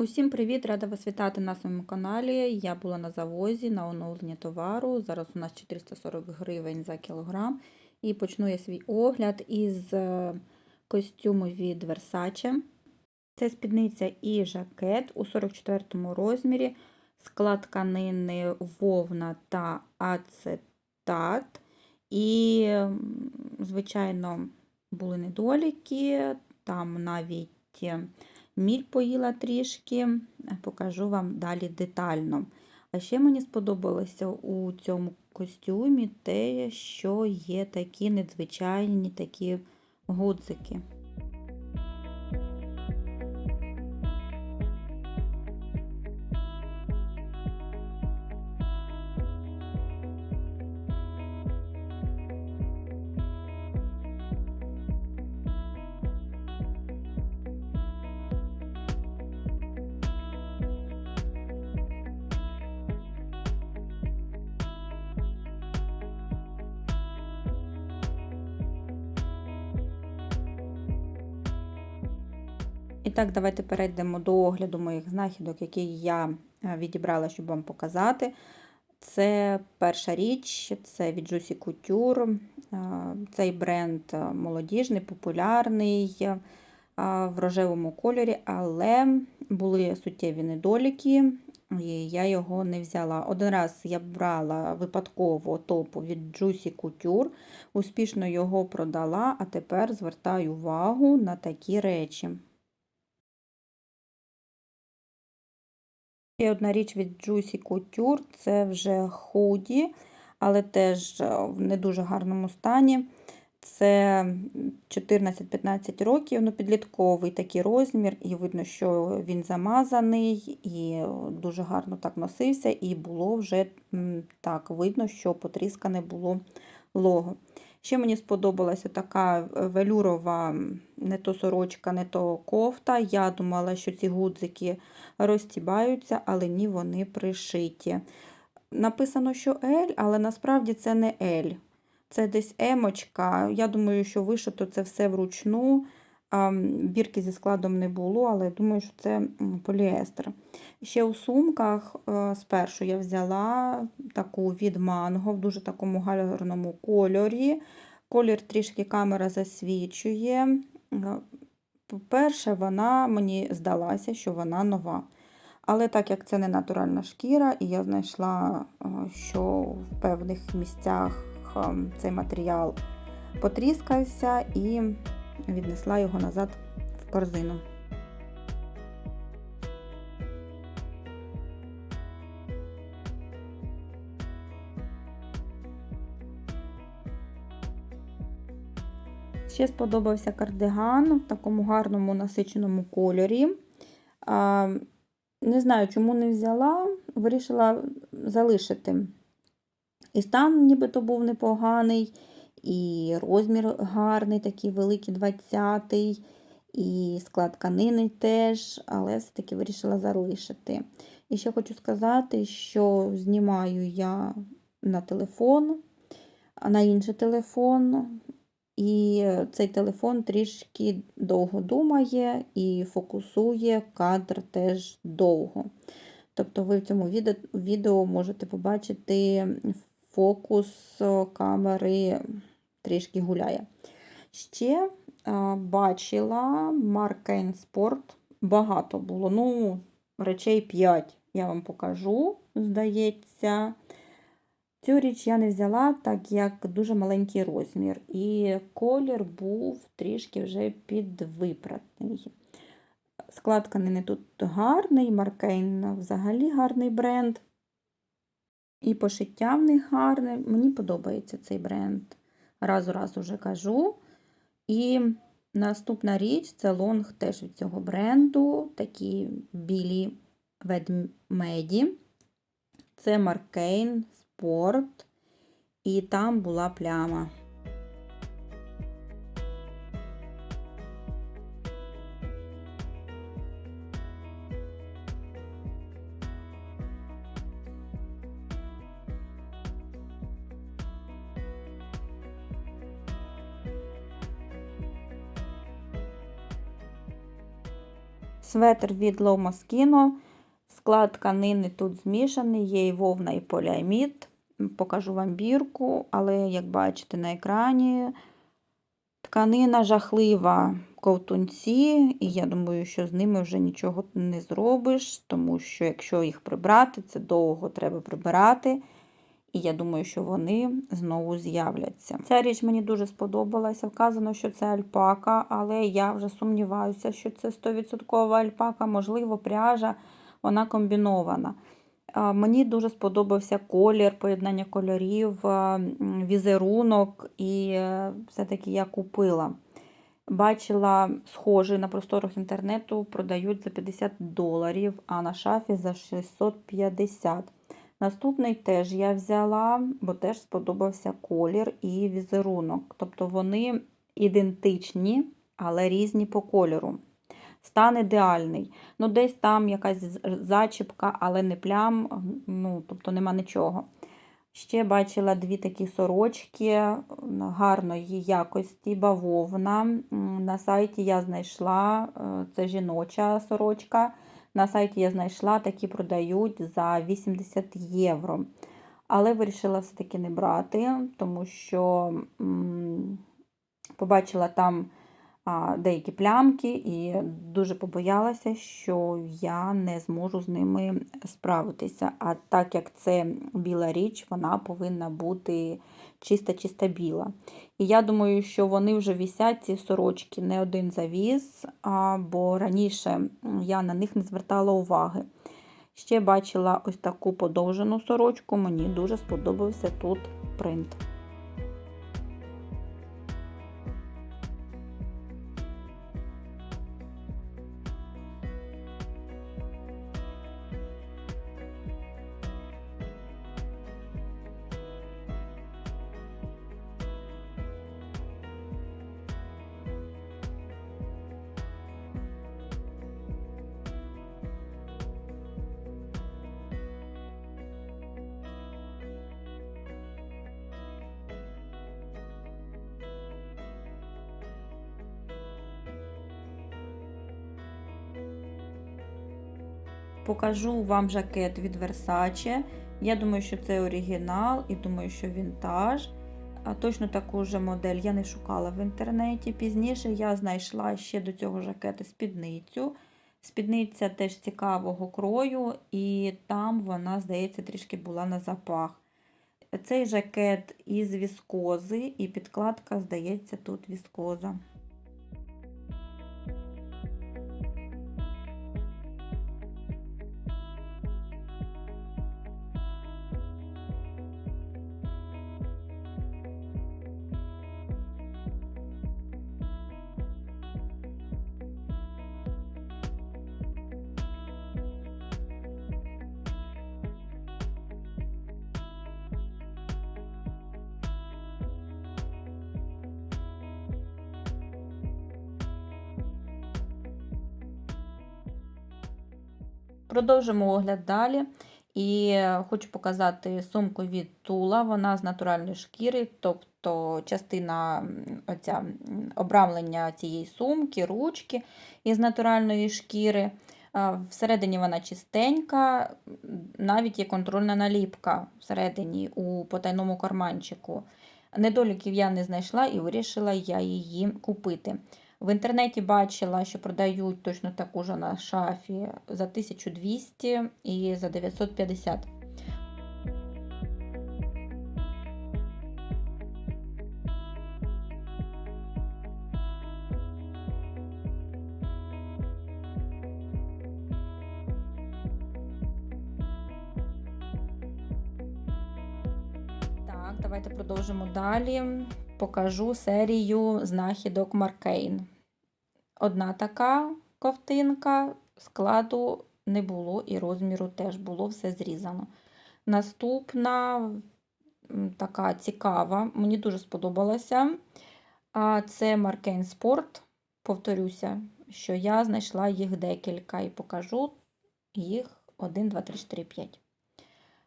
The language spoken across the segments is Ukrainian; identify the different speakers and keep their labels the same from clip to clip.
Speaker 1: Усім привіт! Рада вас вітати на своєму каналі. Я була на завозі на оновлення товару. Зараз у нас 440 гривень за кілограм. І почну я свій огляд із е, костюму від Versace. Це спідниця і жакет у 44-му розмірі, склад тканини вовна та ацетат. І, звичайно, були недоліки, там навіть е, міль поїла трішки, покажу вам далі детально. А ще мені сподобалося у цьому костюмі те, що є такі надзвичайні такі гудзики. І так, давайте перейдемо до огляду моїх знахідок, які я е, відібрала, щоб вам показати. Це перша річ, це від Juicy Couture. Е, Цей бренд е, молодіжний, популярний в рожевому кольорі, але були суттєві недоліки, і я його не взяла. Один раз я брала випадково топу від Juicy Couture, успішно його продала, а тепер звертаю увагу на такі речі. Ще одна річ від Juicy Couture це вже худі, але теж в не дуже гарному стані. Це 14-15 років, ну підлітковий такий розмір, і видно, що він замазаний і дуже гарно так носився, і було вже так видно, що потріскане було лого. Ще мені сподобалася така велюрова, не то сорочка, не то кофта. Я думала, що ці гудзики розтібаються, але ні, вони пришиті. Написано, що L, але насправді це не L. Це десь емочка. Я думаю, що вишито це все вручну. Бірки зі складом не було, але думаю, що це поліестер. Ще у сумках е, спершу я взяла таку від манго в дуже такому гарному кольорі. Колір трішки камера засвічує. Е, по-перше, вона мені здалася, що вона нова. Але так як це не натуральна шкіра, і я знайшла, е, що в певних місцях цей матеріал потріскався і віднесла його назад в корзину. Ще сподобався кардиган в такому гарному насиченому кольорі. Не знаю, чому не взяла, вирішила залишити. І стан нібито був непоганий, і розмір гарний, такий великий 20-й, і склад тканини теж, але все-таки вирішила залишити. І ще хочу сказати, що знімаю я на телефон, на інший телефон. І цей телефон трішки довго думає і фокусує кадр теж довго. Тобто ви в цьому відео можете побачити фокус камери трішки гуляє. Ще бачила Markane Sport. Багато було. Ну, речей 5 я вам покажу, здається. Цю річ я не взяла, так як дуже маленький розмір. І колір був трішки вже підвипратний. Складка не тут гарний, Маркейн взагалі гарний бренд. І пошиття в них гарне. Мені подобається цей бренд. Раз у раз уже кажу. І наступна річ це лонг теж від цього бренду. Такі білі ведмеді. Це Маркейн порт, і там була пляма. Светр від Low Moschino Склад тканини тут змішаний, є і вовна, і поліамід. Покажу вам бірку, але як бачите на екрані, тканина жахлива ковтунці, і я думаю, що з ними вже нічого не зробиш, тому що якщо їх прибрати, це довго треба прибирати. І я думаю, що вони знову з'являться. Ця річ мені дуже сподобалася. Вказано, що це альпака, але я вже сумніваюся, що це 100% альпака, можливо, пряжа, вона комбінована. Мені дуже сподобався колір, поєднання кольорів, візерунок, і е, все-таки я купила. Бачила схожий на просторах інтернету, продають за 50 доларів, а на шафі за 650. Наступний теж я взяла, бо теж сподобався колір і візерунок. Тобто вони ідентичні, але різні по кольору. Стан ідеальний. Ну, десь там якась зачіпка, але не плям, ну, тобто нема нічого. Ще бачила дві такі сорочки гарної якості, бавовна. На сайті я знайшла, е, це жіноча сорочка. На сайті я знайшла, такі продають за 80 євро. Але вирішила все-таки не брати, тому що м, побачила там деякі плямки і дуже побоялася, що я не зможу з ними справитися. А так як це біла річ, вона повинна бути чиста-чиста біла. І я думаю, що вони вже вісять, ці сорочки, не один завіз, бо раніше я на них не звертала уваги. Ще бачила ось таку подовжену сорочку, мені дуже сподобався тут принт. Покажу вам жакет від Versace. Я думаю, що це оригінал і думаю, що вінтаж. А точно таку ж модель я не шукала в інтернеті. Пізніше я знайшла ще до цього жакету спідницю. Спідниця теж цікавого крою, і там вона, здається, трішки була на запах. Цей жакет із віскози, і підкладка, здається, тут віскоза. Продовжимо огляд далі. І хочу показати сумку від Тула. Вона з натуральної шкіри, тобто частина оця, обрамлення цієї сумки, ручки із натуральної шкіри. Всередині вона чистенька, навіть є контрольна наліпка всередині у потайному карманчику. Недоліків я не знайшла і вирішила я її купити. В інтернеті бачила, що продають точно таку ж на шафі за 1200 і за 950. Так, давайте продовжимо далі. Покажу серію знахідок Маркейн. Одна така ковтинка, складу не було і розміру теж було все зрізано. Наступна така цікава, мені дуже сподобалася. А Це Маркейн Спорт. Повторюся, що я знайшла їх декілька і покажу їх 1, 2, 3, 4, 5.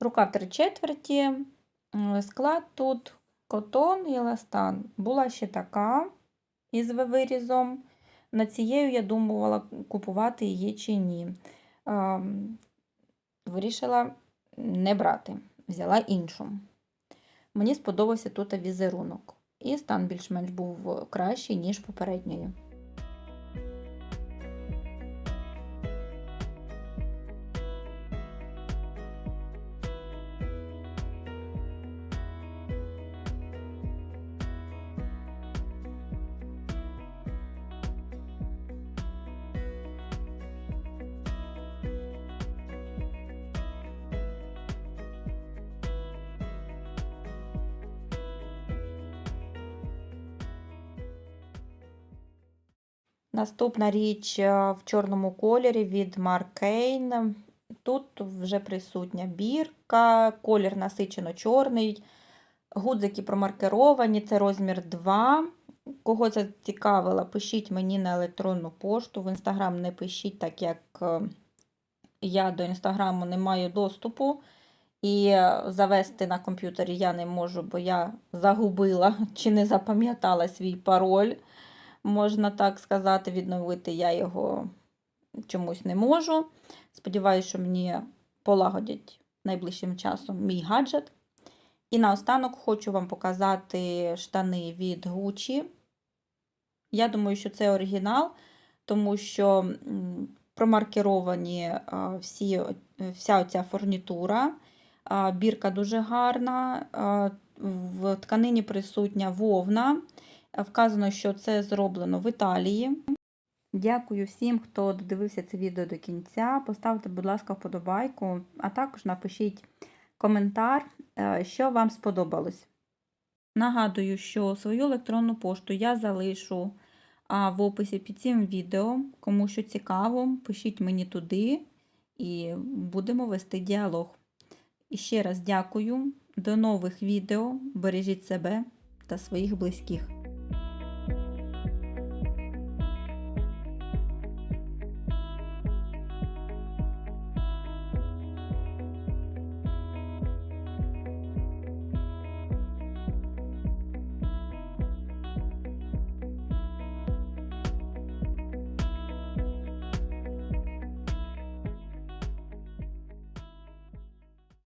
Speaker 1: Рукав 3 четверті. Склад тут котон і ластан. Була ще така із вирізом. На цією я думала, купувати її чи ні. Ем, Вирішила не брати, взяла іншу. Мені сподобався тут візерунок. І стан більш-менш був кращий, ніж попередньої. Наступна річ е, в чорному кольорі від Markane. Тут вже присутня бірка, колір насичено чорний, гудзики промаркеровані, це розмір 2. Кого це цікавило, пишіть мені на електронну пошту. В інстаграм не пишіть, так як е, я до інстаграму не маю доступу. І е, завести на комп'ютері я не можу, бо я загубила чи не запам'ятала свій пароль можна так сказати, відновити я його чомусь не можу. Сподіваюся, що мені полагодять найближчим часом мій гаджет. І наостанок хочу вам показати штани від Gucci. Я думаю, що це оригінал, тому що м, промаркеровані всі, вся оця фурнітура. Бірка дуже гарна, в тканині присутня вовна. Вказано, що це зроблено в Італії. Дякую всім, хто додивився це відео до кінця. Поставте, будь ласка, вподобайку, а також напишіть коментар, е, що вам сподобалось. Нагадую, що свою електронну пошту я залишу в описі під цим відео. Кому що цікаво, пишіть мені туди і будемо вести діалог. І ще раз дякую. До нових відео. Бережіть себе та своїх близьких.